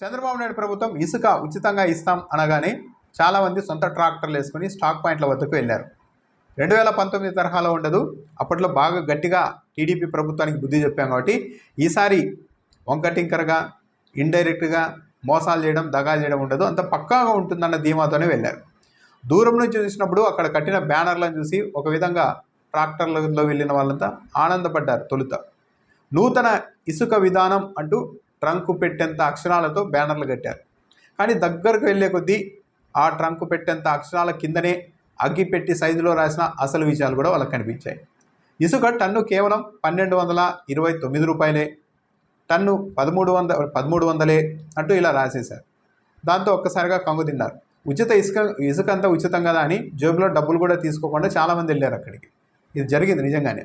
చంద్రబాబు నాయుడు ప్రభుత్వం ఇసుక ఉచితంగా ఇస్తాం అనగానే చాలామంది సొంత ట్రాక్టర్లు వేసుకుని స్టాక్ పాయింట్ల వద్దకు వెళ్ళారు. రెండు వేల పంతొమ్మిది తరహాలో ఉండదు అప్పట్లో బాగా గట్టిగా టీడీపీ ప్రభుత్వానికి బుద్ధి చెప్పాం కాబట్టి ఈసారి వంకటింకరగా ఇండైరెక్ట్గా మోసాలు చేయడం దగా చేయడం ఉండదు అంత పక్కాగా ఉంటుందన్న ధీమాతోనే వెళ్ళారు. దూరం నుంచి చూసినప్పుడు అక్కడ కట్టిన బ్యానర్లను చూసి ఒక విధంగా ట్రాక్టర్లలో వెళ్ళిన వాళ్ళంతా ఆనందపడ్డారు తొలుత. నూతన ఇసుక విధానం అంటూ ట్రంకు పెట్టేంత అక్షరాలతో బ్యానర్లు కట్టారు. కానీ దగ్గరకు వెళ్ళే కొద్దీ ఆ ట్రంకు పెట్టేంత అక్షరాల కిందనే అగ్గి పెట్టి సైజులో రాసిన అసలు విషయాలు కూడా వాళ్ళకి కనిపించాయి. ఇసుక టన్ను కేవలం పన్నెండు వందల ఇరవై తొమ్మిది రూపాయలే. టన్ను పదమూడు వంద పదమూడు వందలే అంటూ ఇలా రాసేశారు. దాంతో ఒక్కసారిగా కంగు తిన్నారు. ఉచిత ఇసుక ఇసుక అంతా ఉచితం కదా అని జేబులో డబ్బులు కూడా తీసుకోకుండా చాలామంది వెళ్ళారు అక్కడికి. ఇది జరిగింది నిజంగానే.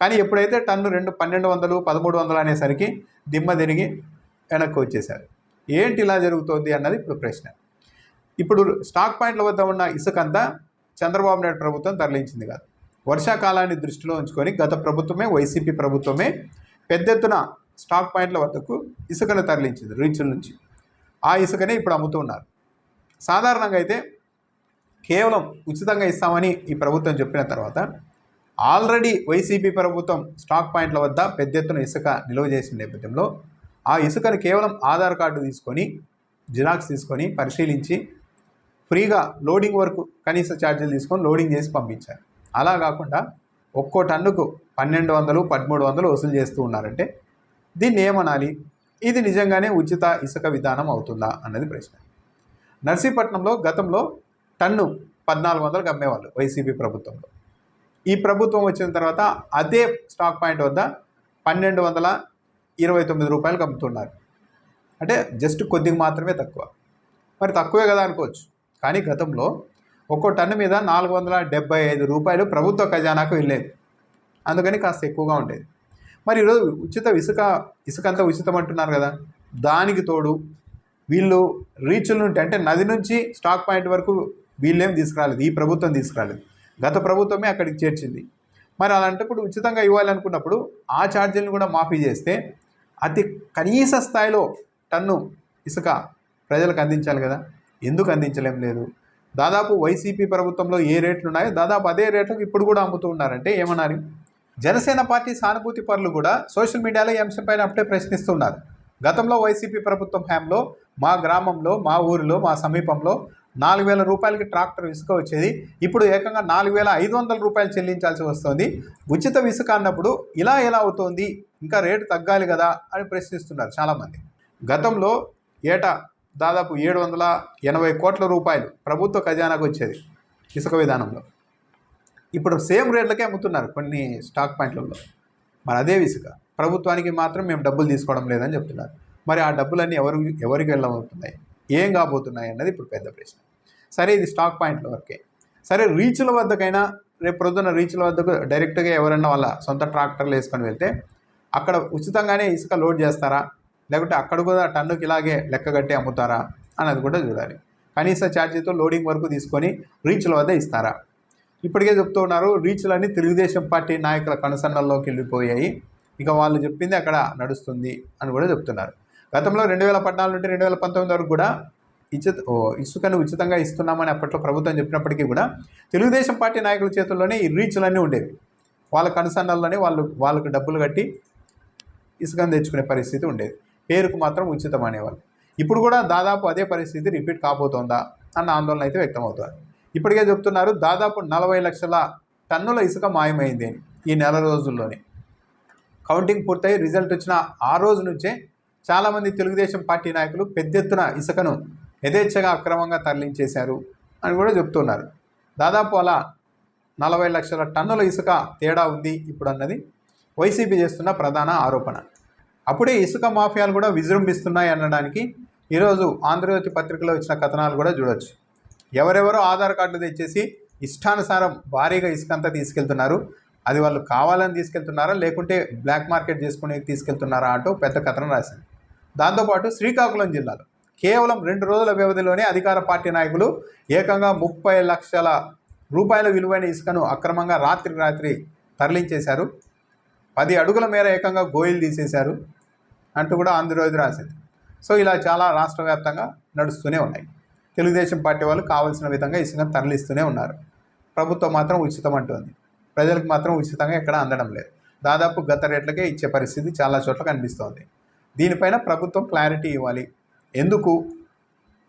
కానీ ఎప్పుడైతే టన్ను రెండు పన్నెండు వందలు పదమూడు వందలు అనేసరికి దిమ్మ తిరిగి వెనక్కి వచ్చేసారు ఏంటి ఇలా జరుగుతోంది అన్నది ఇప్పుడు ప్రశ్న. ఇప్పుడు స్టాక్ పాయింట్ల వద్ద ఉన్న ఇసుకంతా చంద్రబాబు నాయుడు ప్రభుత్వం తరలించింది కాదు. వర్షాకాలాన్ని దృష్టిలో ఉంచుకొని గత ప్రభుత్వమే వైసీపీ ప్రభుత్వమే పెద్ద ఎత్తున స్టాక్ పాయింట్ల వద్దకు ఇసుకను తరలించింది రీచుల నుంచి. ఆ ఇసుకనే ఇప్పుడు అమ్ముతున్నారు సాధారణంగా అయితే కేవలం ఉచితంగా ఇస్తామని ఈ ప్రభుత్వం చెప్పిన తర్వాత ఆల్రెడీ వైసీపీ ప్రభుత్వం స్టాక్ పాయింట్ల వద్ద పెద్ద ఎత్తున ఇసుక నిల్వ చేసిన నేపథ్యంలో ఆ ఇసుకను కేవలం ఆధార్ కార్డు తీసుకొని జిరాక్స్ తీసుకొని పరిశీలించి ఫ్రీగా లోడింగ్ వరకు కనీస ఛార్జీలు తీసుకొని లోడింగ్ చేసి పంపించారు. అలా కాకుండా ఒక్కో టన్నుకు పన్నెండు వందలు పదమూడు వందలు వసూలు చేస్తూ ఉన్నారంటే దీన్ని ఏమనాలి? ఇది నిజంగానే ఉచిత ఇసుక విధానం అవుతుందా అన్నది ప్రశ్న. నర్సీపట్నంలో గతంలో టన్ను పద్నాలుగు వందలకు అమ్మేవాళ్ళు వైసీపీ ప్రభుత్వంలో. ఈ ప్రభుత్వం వచ్చిన తర్వాత అదే స్టాక్ పాయింట్ వద్ద పన్నెండు వందల ఇరవై తొమ్మిది రూపాయలకు అమ్ముతున్నారు అంటే జస్ట్ కొద్దిగా మాత్రమే తక్కువ. మరి తక్కువే కదా అనుకోవచ్చు. కానీ గతంలో ఒక్కో టన్ను మీద నాలుగు వందల డెబ్బై ఐదు రూపాయలు ప్రభుత్వ ఖజానాకు వెళ్ళేది. అందుకని కాస్త ఎక్కువగా ఉండేది. మరి ఈరోజు ఉచిత ఇసుక ఇసుక అంతా ఉచితం అంటున్నారు కదా. దానికి తోడు వీళ్ళు రీచుల నుండి అంటే నది నుంచి స్టాక్ పాయింట్ వరకు వీళ్ళేం తీసుకురాలేదు. ఈ ప్రభుత్వం తీసుకురాలేదు. గత ప్రభుత్వమే అక్కడికి చేర్చింది. మరి అలాంటప్పుడు ఉచితంగా ఇవ్వాలనుకున్నప్పుడు ఆ ఛార్జీలను కూడా మాఫీ చేస్తే అతి కనీస స్థాయిలో టన్ను ఇసుక ప్రజలకు అందించాలి కదా? ఎందుకు అందించలేం లేదు? దాదాపు వైసీపీ ప్రభుత్వంలో ఏ రేట్లు ఉన్నాయో దాదాపు అదే రేట్లకు ఇప్పుడు కూడా అమ్ముతూ ఉన్నారంటే ఏమన్నారు? జనసేన పార్టీ సానుభూతి పరులు కూడా సోషల్ మీడియాలో ఈ అంశంపైన అప్పుడే ప్రశ్నిస్తున్నారు. గతంలో వైసీపీ ప్రభుత్వం హయాంలో మా గ్రామంలో మా ఊరిలో మా సమీపంలో నాలుగు వేల రూపాయలకి ట్రాక్టర్ ఇసుక వచ్చేది. ఇప్పుడు ఏకంగా నాలుగు వేల ఐదు వందల రూపాయలు చెల్లించాల్సి వస్తుంది. ఉచిత ఇసుక అన్నప్పుడు ఇలా ఎలా అవుతోంది? ఇంకా రేటు తగ్గాలి కదా అని ప్రశ్నిస్తున్నారు చాలామంది. గతంలో ఏటా దాదాపు ఏడు వందల ఎనభై కోట్ల రూపాయలు ప్రభుత్వ ఖజానాకు వచ్చేది ఇసుక విధానంలో. ఇప్పుడు సేమ్ రేట్లకే అమ్ముతున్నారు కొన్ని స్టాక్ పాయింట్లలో. మరి అదే ఇసుక. ప్రభుత్వానికి మాత్రం మేము డబ్బులు తీసుకోవడం లేదని చెప్తున్నారు. మరి ఆ డబ్బులన్నీ ఎవరు ఎవరికి వెళ్ళబోతున్నాయి? ఏం కాబోతున్నాయి అన్నది ఇప్పుడు పెద్ద ప్రశ్న. సరే ఇది స్టాక్ పాయింట్ల వరకే. సరే రీచ్ల వద్దకైనా రేపు ప్రొద్దున రీచ్ల వద్దకు డైరెక్ట్గా ఎవరైనా వాళ్ళ సొంత ట్రాక్టర్లు వేసుకొని వెళ్తే అక్కడ ఉచితంగానే ఇసుక లోడ్ చేస్తారా? లేకుంటే అక్కడ కూడా టన్నుకి ఇలాగే లెక్క కట్టి అమ్ముతారా? అన్నది కూడా చూడాలి. కనీస ఛార్జీతో లోడింగ్ వరకు తీసుకొని రీచ్ల వద్ద ఇస్తారా? ఇప్పటికే చెప్తూ ఉన్నారు రీచ్లన్నీ తెలుగుదేశం పార్టీ నాయకుల కనుసన్నల్లోకి వెళ్ళిపోయాయి. ఇక వాళ్ళు చెప్పింది అక్కడ నడుస్తుంది అని కూడా చెప్తున్నారు. గతంలో రెండు వేల పద్నాలుగు నుండి రెండు వేల పంతొమ్మిది వరకు కూడా ఇచ్చి ఇసుకను ఉచితంగా ఇస్తున్నామని అప్పట్లో ప్రభుత్వం చెప్పినప్పటికీ కూడా తెలుగుదేశం పార్టీ నాయకుల చేతుల్లోనే ఈ రీచ్లన్నీ ఉండేవి. వాళ్ళ కనుసన్నల్లోనే వాళ్ళు వాళ్ళకు డబ్బులు కట్టి ఇసుకను తెచ్చుకునే పరిస్థితి ఉండేది. పేరుకు మాత్రం ఉచితం అనేవాళ్ళు. ఇప్పుడు కూడా దాదాపు అదే పరిస్థితి రిపీట్ కాబోతోందా అన్న ఆందోళన అయితే వ్యక్తమవుతుంది. ఇప్పటికే చెప్తున్నారు దాదాపు నలభై లక్షల టన్నుల ఇసుక మాయమైంది ఈ నెల రోజుల్లోనే. కౌంటింగ్ పూర్తయి రిజల్ట్ వచ్చిన ఆ రోజు నుంచే చాలామంది తెలుగుదేశం పార్టీ నాయకులు పెద్ద ఎత్తున ఇసుకను యథేచ్ఛగా అక్రమంగా తరలించేశారు అని కూడా చెప్తున్నారు. దాదాపు అలా నలభై లక్షల టన్నుల ఇసుక తేడా ఉంది ఇప్పుడు అన్నది వైసీపీ చేస్తున్న ప్రధాన ఆరోపణ. అప్పుడే ఇసుక మాఫియాలు కూడా విజృంభిస్తున్నాయి అనడానికి ఈరోజు ఆంధ్రజ్యోతి పత్రికలో వచ్చిన కథనాలు కూడా చూడొచ్చు. ఎవరెవరో ఆధార్ కార్డులు తెచ్చేసి ఇష్టానుసారం భారీగా ఇసుక అంతా తీసుకెళ్తున్నారు. అది వాళ్ళు కావాలని తీసుకెళ్తున్నారా లేకుంటే బ్లాక్ మార్కెట్ చేసుకుని తీసుకెళ్తున్నారా అంటూ పెద్ద కథనం రాసింది. దాంతోపాటు శ్రీకాకుళం జిల్లాలో కేవలం రెండు రోజుల వ్యవధిలోనే అధికార పార్టీ నాయకులు ఏకంగా ముప్పై లక్షల రూపాయల విలువైన ఇసుకను అక్రమంగా రాత్రి రాత్రి తరలించేశారు. పది అడుగుల మేర ఏకంగా గోయిలు తీసేశారు అంటూ కూడా ఆంధ్రజ్యోతి రాసింది. సో ఇలా చాలా రాష్ట్ర వ్యాప్తంగా నడుస్తూనే ఉన్నాయి. తెలుగుదేశం పార్టీ వాళ్ళు కావాల్సిన విధంగా ఇసుకను తరలిస్తూనే ఉన్నారు. ప్రభుత్వం మాత్రం ఉచితం అంటుంది. ప్రజలకు మాత్రం ఉచితంగా ఎక్కడ అందడం లేదు. దాదాపు గత రేట్లకే ఇచ్చే పరిస్థితి చాలా చోట్ల కనిపిస్తోంది. దీనిపైన ప్రభుత్వం క్లారిటీ ఇవ్వాలి. ఎందుకు?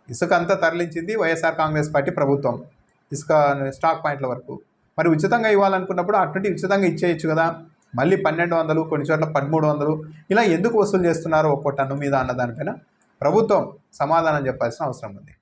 ఇసుక అంతా తరలించింది వైఎస్ఆర్ కాంగ్రెస్ పార్టీ ప్రభుత్వం. ఇసుక స్టాక్ పాయింట్ల వరకు. మరి ఉచితంగా ఇవ్వాలనుకున్నప్పుడు అటువంటి ఉచితంగా ఇచ్చేయచ్చు కదా. మళ్ళీ పన్నెండు వందలు కొన్ని చోట్ల పదమూడు వందలు ఇలా ఎందుకు వసూలు చేస్తున్నారు ఒక్కో టన్ను మీద అన్న దానిపైన ప్రభుత్వం సమాధానం చెప్పాల్సిన అవసరం ఉంది.